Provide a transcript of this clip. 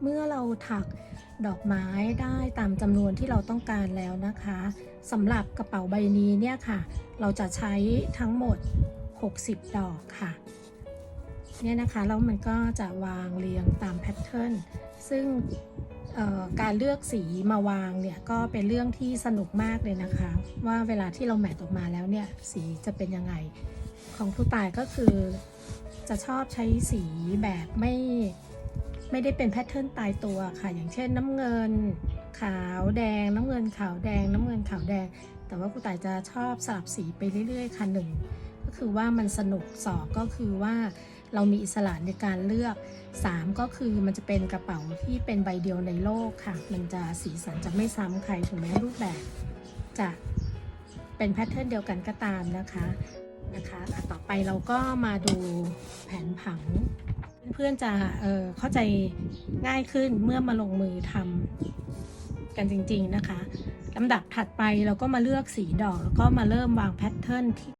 เมื่อเราถักดอกไม้ได้ตามจำนวนที่เราต้องการแล้วนะคะสำหรับกระเป๋าใบนี้เนี่ยค่ะ เราจะใช้ทั้งหมด 60 ดอกค่ะเนี่ยนะคะแล้วมันก็จะวางเรียงตามแพทเทิร์นซึ่งการเลือกสีมาวางเนี่ยก็เป็นเรื่องที่สนุกมากเลยนะคะ ว่าเวลาที่เราแมทออกมาแล้วเนี่ยสีจะเป็นยังไง ของผู้ตายก็คือจะชอบใช้สีแบบไม่ ไม่ได้เป็นแพทเทิร์นตายตัวค่ะ อย่างเช่นน้ำเงิน ขาวแดง น้ำเงินขาวแดง น้ำเงินขาวแดง แต่ว่าผู้ตายจะชอบสลับสีไปเรื่อยๆ ค่ะหนึ่งก็คือว่ามันสนุกสองก็คือว่าเรามีอิสระในการเลือก 3 ก็คือมันจะเป็นกระเป๋าที่เป็นใบเดียวในโลกค่ะ มันจะสีสันจะไม่ซ้ำใครถึงแม้รูปแบบจะเป็นแพทเทิร์นเดียวกันก็ตามนะคะนะคะ ต่อไปเราก็มาดูแผนผัง เพื่อนๆจะเออเข้าใจง่ายขึ้นเมื่อมาลงมือทำกันจริง ๆ นะคะลำดับถัดไปเราก็มาเลือกสีดอก แล้วก็มาเริ่มวางแพทเทิร์นที่